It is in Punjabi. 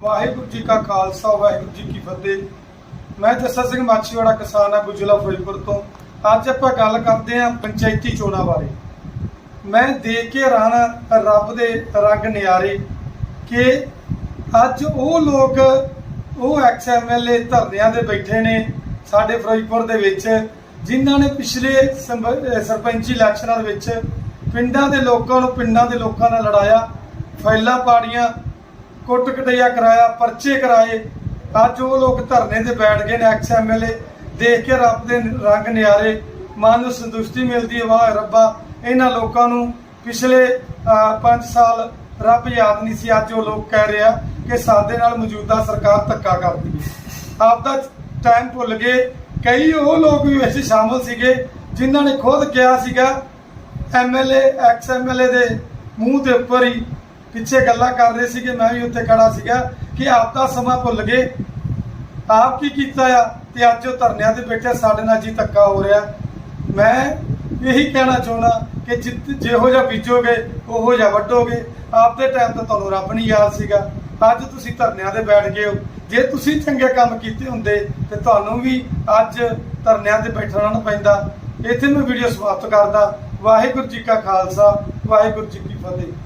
ਵਾਹਿਗੁਰੂ ਜੀ ਕਾ ਖਾਲਸਾ, ਵਾਹਿਗੁਰੂ ਜੀ ਕੀ ਫਤਿਹ। ਮੈਂ ਜੱਸਾ ਸਿੰਘ ਮਾਛੀਵਾੜਾ, ਕਿਸਾਨ ਆ ਗੁਜਲਾ ਫਿਰੋਜ਼ਪੁਰ ਤੋਂ। ਅੱਜ ਆਪਾਂ ਗੱਲ ਕਰਦੇ ਹਾਂ ਪੰਚਾਇਤੀ ਚੋਣਾਂ ਬਾਰੇ। ਮੈਂ ਦੇਖ ਕੇ ਹੈਰਾਨ ਰੱਬ ਦੇ ਰੰਗ ਨਿਆਰੇ ਕਿ ਅੱਜ ਉਹ ਲੋਕ, ਉਹ ਐਕਸ ਐਮਐਲਏ ਧਰਨਿਆਂ ਦੇ ਬੈਠੇ ਨੇ ਸਾਡੇ ਫਿਰੋਜ਼ਪੁਰ ਦੇ ਵਿੱਚ, ਜਿਨ੍ਹਾਂ ਨੇ ਪਿਛਲੇ ਸਰਪੰਚੀ ਇਲੈਕਸ਼ਨਾਂ ਦੇ ਵਿੱਚ ਪਿੰਡਾਂ ਦੇ ਲੋਕਾਂ ਨੂੰ ਪਿੰਡਾਂ ਦੇ ਲੋਕਾਂ ਨਾਲ ਲੜਾਇਆ, ਫਾਈਲਾਂ ਪਾੜੀਆਂ ਕੁੱਟ ਕਟਈਆ ਕਰਾਇਆ, ਪਰਚੇ ਕਰਾਏ, ਅੱਜ ਉਹ ਲੋਕ ਧਰਨੇ ਤੇ ਬੈਠ ਗਏ ਨੇ ਐਕਸ ਐਮਐਲਏ ਦੇਖ ਕੇ ਰੱਬ ਦੇ ਰੰਗ ਨਿਆਰੇ, ਮਨ ਨੂੰ ਸੰਤੁਸ਼ਟੀ ਮਿਲਦੀ ਹੈ, ਵਾਹ ਰੱਬਾ, ਇਹਨਾਂ ਲੋਕਾਂ ਨੂੰ ਪਿਛਲੇ 5 ਸਾਲ ਰੱਬ ਯਾਦ ਨਹੀਂ ਸੀ, ਅੱਜ ਉਹ ਲੋਕ ਕਹਿ ਰਿਹਾ ਕਿ ਸਾਡੇ ਨਾਲ ਮੌਜੂਦਾ ਸਰਕਾਰ ਧੱਕਾ ਕਰਦੀ ਹੈ। ਆਪਦਾ ਟਾਈਮ ਭੁੱਲ ਗਏ, ਕਈ ਉਹ ਲੋਕ ਵੀ ਵਿੱਚ ਸ਼ਾਮਲ ਸੀਗੇ, ਜਿਨ੍ਹਾਂ ਨੇ ਖੁਦ ਕਿਹਾ ਸੀਗਾ ਐਮਐਲਏ ਐਕਸ ਐਮਐਲਏ ਦੇ ਮੂੰਹ ਦੇ ਉੱਪਰ ਹੀ ਪਿੱਛੇ ਗੱਲਾਂ ਕਰ ਰਹੇ ਸੀਗੇ, ਮੈਂ ਵੀ ਉੱਥੇ ਖੜਾ ਸੀਗਾ ਕਿ ਆਪ ਦਾ ਸਮਾਂ ਭੁੱਲ ਗਏ। ਆਪ ਕੀ ਕੀਤਾ ਆ? ਤੇ ਅੱਜ ਉਹ ਧਰਨਿਆਂ ਤੇ ਬੈਠੇ ਸਾਡੇ ਨਾਲ ਜੀ ਧੱਕਾ ਹੋ ਰਿਹਾ। ਮੈਂ ਇਹੀ ਕਹਿਣਾ ਚਾਹੁੰਦਾ ਕਿ ਜਿੱਤ ਜਿਹੋ ਜਿਹਾ ਬੀਜੋਗੇ, ਉਹੋ ਜਿਹਾ ਵੱਢੋਗੇ। ਆਪਦੇ ਟਾਈਮ ਤਾਂ ਤੁਹਾਨੂੰ ਰੱਬ ਨਹੀਂ ਯਾਦ ਸੀਗਾ। ਅੱਜ ਤੁਸੀਂ ਧਰਨਿਆਂ ਤੇ ਬੈਠ ਗਏ ਹੋ। ਜੇ ਤੁਸੀਂ ਚੰਗੇ ਕੰਮ ਕੀਤੇ ਹੁੰਦੇ, ਤੇ ਤੁਹਾਨੂੰ ਵੀ ਅੱਜ ਧਰਨਿਆਂ ਤੇ ਬੈਠਣਾ ਨਾ ਪੈਂਦਾ। ਇੱਥੇ ਮੈਂ ਵੀਡੀਓ ਸਮਾਪਤ ਕਰਦਾ। ਵਾਹਿਗੁਰੂ ਜੀ ਕਾ ਖਾਲਸਾ, ਵਾਹਿਗੁਰੂ ਜੀ ਕੀ ਫਤਿਹ।